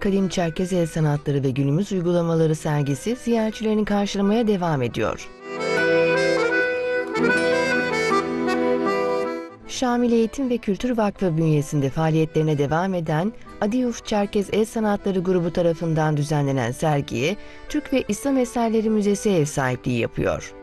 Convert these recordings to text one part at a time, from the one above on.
Kadim Çerkez El Sanatları ve Günümüz Uygulamaları sergisi ziyaretçilerini karşılamaya devam ediyor. Şamil Eğitim ve Kültür Vakfı bünyesinde faaliyetlerine devam eden Adiyuf Çerkez El Sanatları grubu tarafından düzenlenen sergiye Türk ve İslam Eserleri Müzesi ev sahipliği yapıyor.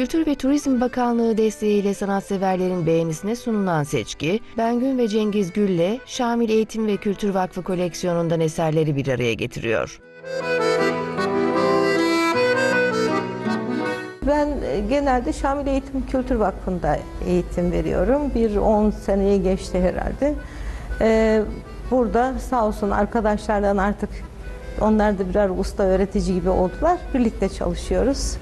Kültür ve Turizm Bakanlığı desteğiyle sanatseverlerin beğenisine sunulan seçki, Bengün ve Cengiz Gül'le Şamil Eğitim ve Kültür Vakfı koleksiyonundan eserleri bir araya getiriyor. Ben e, genelde Şamil Eğitim Kültür Vakfı'nda eğitim veriyorum. Bir 10 seneyi geçti herhalde. Ee, burada sağ olsun arkadaşlardan artık onlar da birer usta öğretici gibi oldular. Birlikte çalışıyoruz.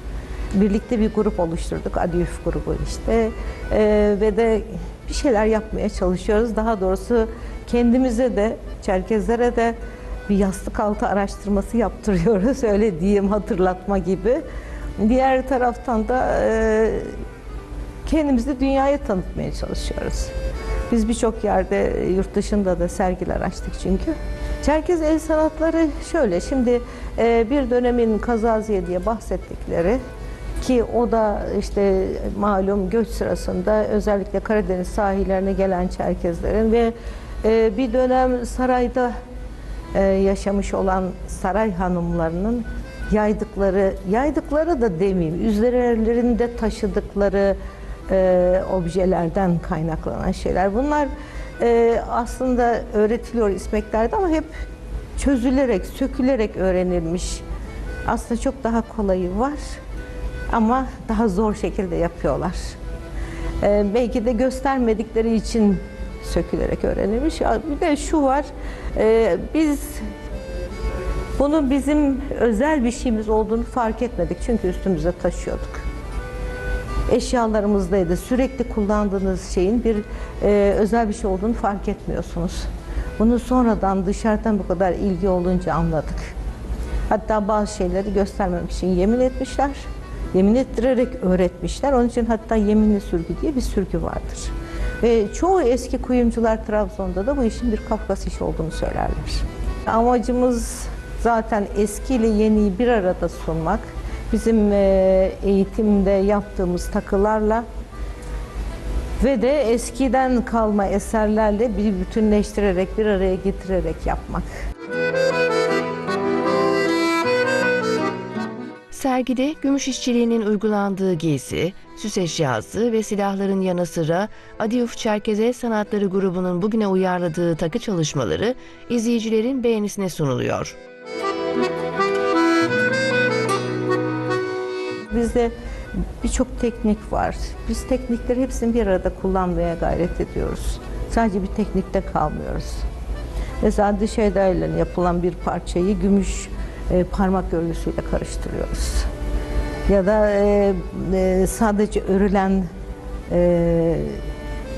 Birlikte bir grup oluşturduk. Adiyuf grubu işte. Ee, ve de bir şeyler yapmaya çalışıyoruz. Daha doğrusu kendimize de, Çerkezlere de bir yastık altı araştırması yaptırıyoruz. Öyle diyeyim hatırlatma gibi. Diğer taraftan da e, kendimizi dünyaya tanıtmaya çalışıyoruz. Biz birçok yerde e, yurt dışında da sergiler açtık çünkü. Çerkez el sanatları şöyle, şimdi e, bir dönemin kazaziye diye bahsettikleri ki o da işte malum göç sırasında özellikle Karadeniz sahillerine gelen Çerkezlerin ve e, bir dönem sarayda e, yaşamış olan saray hanımlarının yaydıkları, yaydıkları da demeyeyim, üzerlerinde taşıdıkları e, objelerden kaynaklanan şeyler. Bunlar e, aslında öğretiliyor İsmeklerde ama hep çözülerek, sökülerek öğrenilmiş. Aslında çok daha kolayı var ama daha zor şekilde yapıyorlar. E, belki de göstermedikleri için sökülerek öğrenilmiş. Bir de şu var, e, biz bunun bizim özel bir şeyimiz olduğunu fark etmedik çünkü üstümüze taşıyorduk. Eşyalarımızdaydı. Sürekli kullandığınız şeyin bir e, özel bir şey olduğunu fark etmiyorsunuz. Bunu sonradan dışarıdan bu kadar ilgi olunca anladık. Hatta bazı şeyleri göstermemek için yemin etmişler. Yemin ettirerek öğretmişler. Onun için hatta yeminli sürgü diye bir sürgü vardır. Ve çoğu eski kuyumcular Trabzon'da da bu işin bir Kafkas işi olduğunu söylerler. Amacımız zaten eski ile yeniyi bir arada sunmak. Bizim e, eğitimde yaptığımız takılarla ve de eskiden kalma eserlerle bir bütünleştirerek, bir araya getirerek yapmak. Sergide gümüş işçiliğinin uygulandığı giysi, süs eşyası ve silahların yanı sıra Adiyuf Çerkez El Sanatları grubunun bugüne uyarladığı takı çalışmaları izleyicilerin beğenisine sunuluyor. Bizde birçok teknik var. Biz teknikleri hepsini bir arada kullanmaya gayret ediyoruz. Sadece bir teknikte kalmıyoruz. Mesela dışarıda yapılan bir parçayı gümüş e, parmak örgüsüyle karıştırıyoruz. Ya da e, e, sadece örülen e,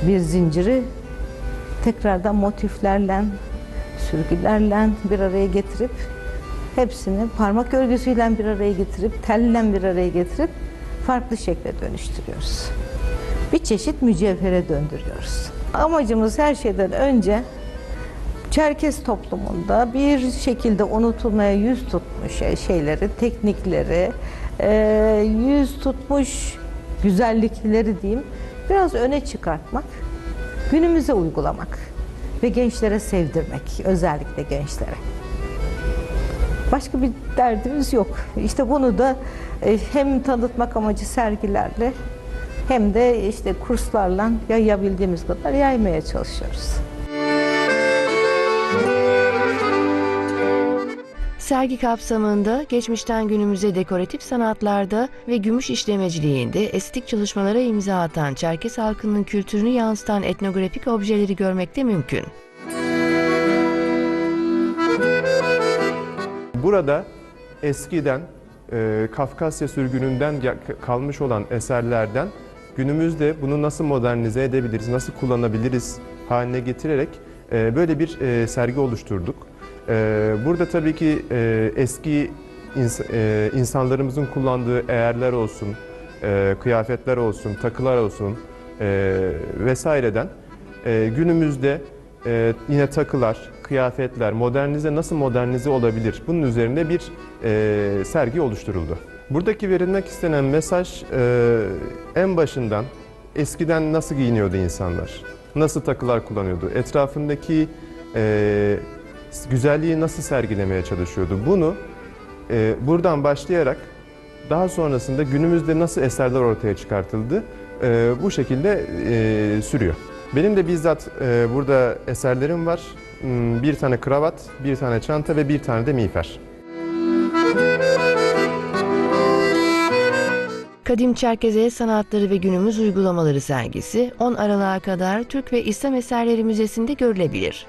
bir zinciri tekrardan motiflerle, sürgülerle bir araya getirip hepsini parmak örgüsüyle bir araya getirip, telle bir araya getirip farklı şekle dönüştürüyoruz. Bir çeşit mücevhere döndürüyoruz. Amacımız her şeyden önce Çerkez toplumunda bir şekilde unutulmaya yüz tutmuş şeyleri, teknikleri, e, yüz tutmuş güzellikleri diyeyim, biraz öne çıkartmak, günümüze uygulamak ve gençlere sevdirmek, özellikle gençlere. Başka bir derdimiz yok. İşte bunu da e, hem tanıtmak amacı sergilerle hem de işte kurslarla yayabildiğimiz kadar yaymaya çalışıyoruz. Sergi kapsamında geçmişten günümüze dekoratif sanatlarda ve gümüş işlemeciliğinde estetik çalışmalara imza atan Çerkes halkının kültürünü yansıtan etnografik objeleri görmek de mümkün. Burada eskiden e, Kafkasya sürgününden kalmış olan eserlerden günümüzde bunu nasıl modernize edebiliriz, nasıl kullanabiliriz haline getirerek e, böyle bir e, sergi oluşturduk. E, burada tabii ki e, eski e, insanlarımızın kullandığı eğerler olsun, e, kıyafetler olsun, takılar olsun vesaireden günümüzde yine takılar, kıyafetler, modernize nasıl modernize olabilir? Bunun üzerinde bir sergi oluşturuldu. Buradaki verilmek istenen mesaj en başından eskiden nasıl giyiniyordu insanlar? Nasıl takılar kullanıyordu? Etrafındaki e, güzelliği nasıl sergilemeye çalışıyordu? Bunu e, buradan başlayarak daha sonrasında günümüzde nasıl eserler ortaya çıkartıldı e, bu şekilde e, sürüyor. Benim de bizzat e, burada eserlerim var. Hmm, Bir tane kravat, bir tane çanta ve bir tane de miğfer. Kadim Çerkez Sanatları ve Günümüz Uygulamaları sergisi 10 Aralık'a kadar Türk ve İslam Eserleri Müzesi'nde görülebilir.